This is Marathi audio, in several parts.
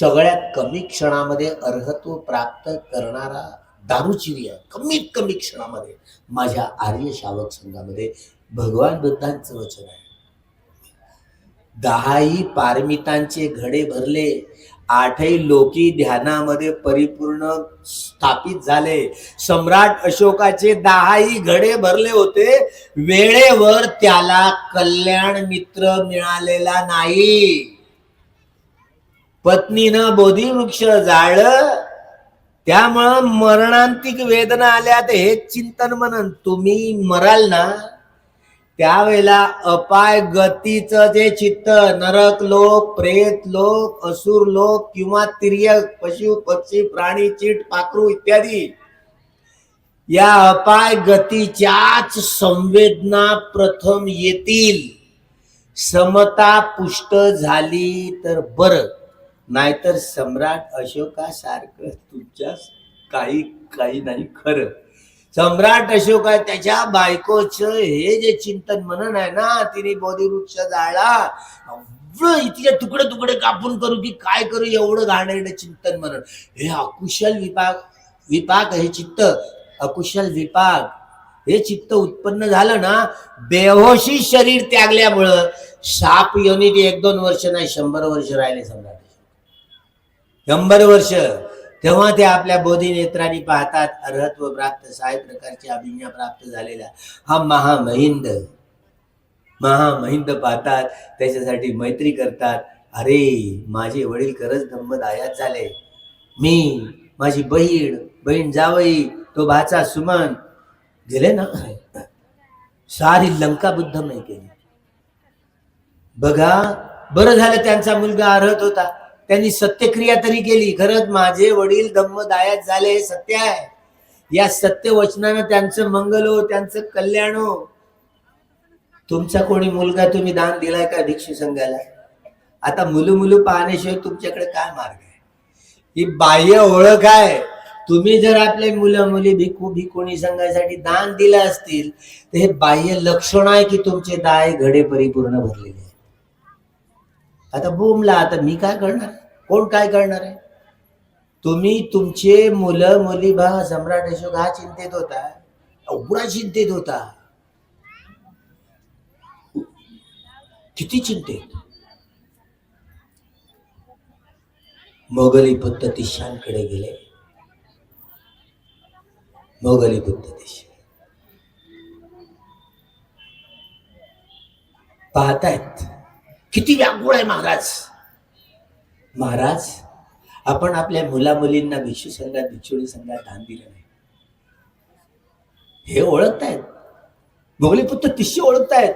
सगळ्यात कमी क्षणामध्ये अर्हत्व प्राप्त करणारा दारुचिरी आहे. कमीत कमी क्षणामध्ये माझ्या आर्य शावक संघामध्ये भगवान बुद्धांचं वचन आहे. दहाही पारमितांचे घडे भरले आठही लोकी ध्यानामध्ये परिपूर्ण स्थापित झाले. सम्राट अशोकाचे दहाही घडे भरले होते. वेळेवर त्याला कल्याण मित्र मिळालेला नाही. पत्नीनं बोधी वृक्ष जाळलं त्यामुळं मरणांतिक वेदना आल्या तर हे चिंतन म्हणन तुम्ही मराल ना? त्यावेळेला अपाय गतीचं जे चित्त नरक लोक प्रेत लोक असुर लोक किंवा तिर्यक पशु पक्षी प्राणी चीट पाखरू इत्यादी या अपाय गतीच्याच संवेदना प्रथम येतील. समता पुष्ट झाली तर बरं. नाहीतर सम्राट अशोकासारखं तुमच्या काही काही नाही खरं. सम्राट अशोका त्याच्या बायकोच हे जे चिंतन मनन आहे ना तिने बोधिवृक्ष जाळला तिच्या तुकडे तुकडे कापून करू की काय करू एवढं घाणेरडं चिंतन मनन. हे अकुशल विपाक विपाक हे चित्त. अकुशल विपाक हे चित्त उत्पन्न झालं ना बेहोशी शरीर त्यागल्यामुळं. साप योनी एक दोन वर्ष नाही शंभर वर्ष राहिले सम्राट. शंभर वर्ष तेव्हा ते आपल्या बोधी नेत्रांनी पाहतात अर्हत्व प्राप्त सहाय प्रकारची अभिज्ञा प्राप्त झालेला हा महामहिंद महामहिंद पाहतात त्याच्यासाठी मैत्री करतात. अरे माझे वडील खरंच धम्मदायात झाले. मी माझी बहीण बहीण जावई तो भाचा सुमन गेले ना? सारी लंका बुद्धमय केली. बघा बरं झालं त्यांचा मुलगा अर्हत होता. त्यांनी सत्यक्रिया तरी केली. खरंच माझे वडील धम्मदायात झाले हे सत्य आहे. या सत्य वचनानं त्यांचं मंगल हो त्यांचं कल्याण हो. तुमचा कोणी मुलगा तुम्ही दान दिलाय का भिक्षू संघाला? आता मुलू मुलू पाहण्याशिवाय तुमच्याकडे काय मार्ग आहे? ही बाह्य ओळख आहे. तुम्ही जर आपले मुलं मुली भिकू भिकोणी संघासाठी दान दिलं असतील तर हे बाह्य लक्षण आहे की तुमचे दाय घडे परिपूर्ण भरलेले आहे आता बोमला आता मी काय करणार? कोण काय करणार आहे? तुम्ही तुमचे मुलं मुली बा सम्राट अशोक हा चिंतेत होता. एवढा चिंतेत होता. किती चिंतेत? मोगली पद्धतीशांकडे गेले. मोगली पद्धतीश. पाहतायत. किती व्याकुळ आहे महाराज. महाराज आपण आपल्या मुला मुलींना भिक्षू संघात भिक्षुणी संघात दान दिलं नाही. हे ओळखतायत. भोगले पुत्र तिशी ओळखतायत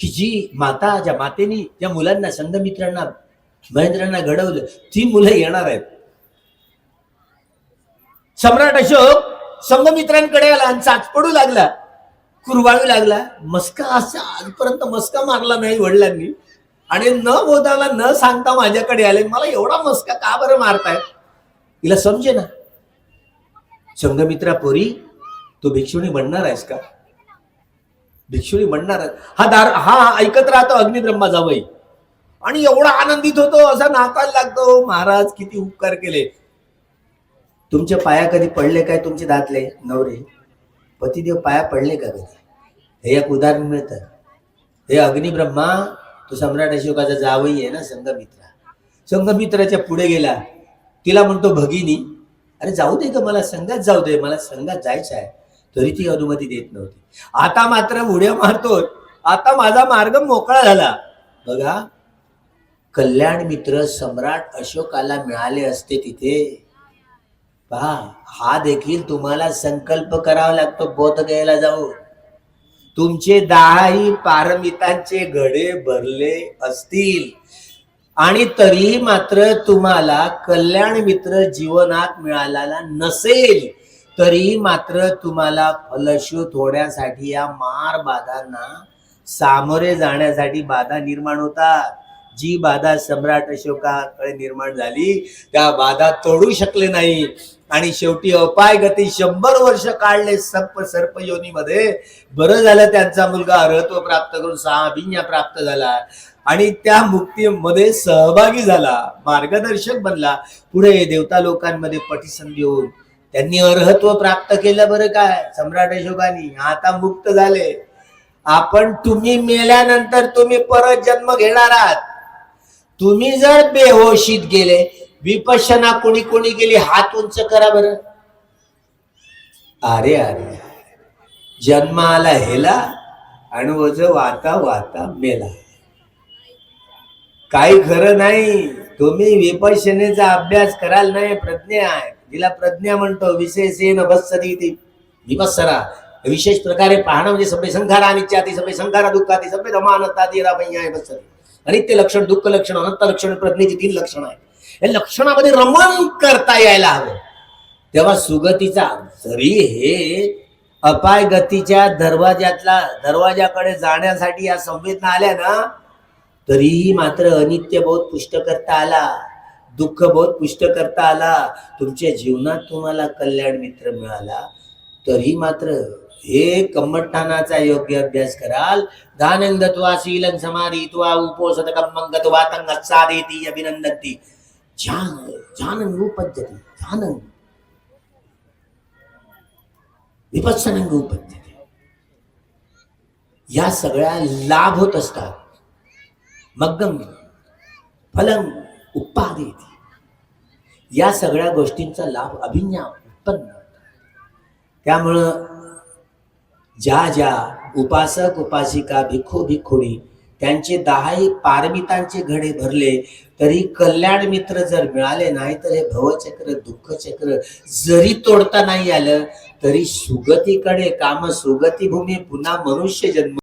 की जी माता ज्या मातेनी ज्या मुलांना संघमित्रांना महेंद्रांना घडवलं ती मुलं येणार आहेत. सम्राट अशोक संघमित्रांकडे आला आणि चाच पडू लागला कुरवाळू लागला. मस्का असा आजपर्यंत मस्का मारला नाही वडिलांनी. आणि न बोलायला न सांगता माझ्याकडे आले. मला एवढा मस्का का बरं मारताय? तिला समजे ना. संघमित्रा पोरी तू भिक्षुणी म्हणणार आहेस का? भिक्षुणी म्हणणार आहे. हा दार हा हा ऐकत राहतो अग्निब्रह्मा जावई. आणि एवढा आनंदित होतो असा नाकायला लागतो. महाराज किती उपकार केले. तुमच्या पाया कधी पडले काय तुमचे दातले? नवरे पतिदेव पाया पडले का कधी? हे एक उदाहरण मिळतं. हे अग्निब्रह्मा तो सम्राट अशोकाचा जावई आहे ना संघमित्रा. संघमित्राच्या पुढे गेला. तिला म्हणतो भगिनी अरे जाऊ दे का मला संघात जाऊ दे मला संघात जायचं आहे. तरी ती अनुमती देत नव्हती. आता मात्र उड्या मारतो आता माझा मार्ग मोकळा झाला. बघा कल्याण मित्र सम्राट अशोकाला मिळाले असते तिथे. पहा हा देखील तुम्हाला संकल्प करावा लागतो बोध घ्यायला जाऊ तुमचे दहाही पारमितांचे घडे भरले असतील. आणि तरीही मात्र तुम्हाला कल्याण मित्र जीवनात मिळालेला नसेल. तरीही मात्र तुम्हाला फलशूत होण्यासाठी या मार बाधांना सामोरे जाण्यासाठी बाधा निर्माण होतात. जी बाधा सम्राट अशोकाकडे निर्माण झाली त्या बाधा तोडू शकले नाही. आणि शेवटी अपाय गती शंभर वर्ष काढले सर्प सर्प योनीमध्ये. बरं झालं त्यांचा मुलगा अर्हत्व प्राप्त करून सहा अभिज्ञा प्राप्त झाला. आणि त्या मुक्तीमध्ये सहभागी झाला मार्गदर्शक बनला. पुढे देवता लोकांमध्ये पटीसंधी होऊन त्यांनी अर्हत्व प्राप्त केलं बरं काय? सम्राट अशोकानी आता मुक्त झाले. आपण तुम्ही मेल्यानंतर तुम्ही परत जन्म घेणार आहात. तुम्ही जर बेहोशीत गेले विपशना कोणी कोणी गेली हात उंच करा बर. अरे अरे जन्माला हेला आणि वज वाता वाता मेला. काही खरं नाही. तुम्ही विपशनेचा अभ्यास कराल नाही प्रज्ञा आहे. तिला प्रज्ञा म्हणतो विशेष येण ती विपसरा विशेष प्रकारे पाहणं म्हणजे सभे संखारा अनिच्छा ती सभे संखारा दुःखाती सभे रमानता ती राबय्या बसरी आणि अनित्य लक्षण दुःख लक्षण अनंत लक्षण प्रज्ञेची तीन लक्षण आहेत. या लक्षणामध्ये रमण करता यायला हवं. तेव्हा सुगतीचा जरी हे अपाय गतीच्या दरवाज्यातला दरवाजाकडे जाण्यासाठी या संवेदना आल्या ना तरीही मात्र अनित्य बहुत पुष्ट करता आला दुःख बहुत पुष्ट करता आला तुमच्या जीवनात तुम्हाला कल्याण मित्र मिळाला तरी मात्र हे कम्मठानाचा योग्य अभ्यास कराल. दानंदत्वा शीलन समाधित्वा उपोषत कम्मंगत्वा तंगत्सादेती अभिनंदती ध्यान ध्यानंगू उपद्यते ध्यानंग विपत्सनंग उपद्यते या सगळ्या लाभ होत असतात. मग्गम फलंग उत्पादित या सगळ्या गोष्टींचा लाभ अभिज्ञा उत्पन्न. त्यामुळं ज्या ज्या उपासक उपासिका भिखू भिक्खुणी त्यांचे दहाही पारमितांचे घडे भरले तरी कल्याण मित्र जर मिळाले नाही तर हे भवचक्र दुःखचक्र जरी तोडता नाही आलं तरी सुगतीकडे काम सुगती भूमी पुन्हा मनुष्य जन्म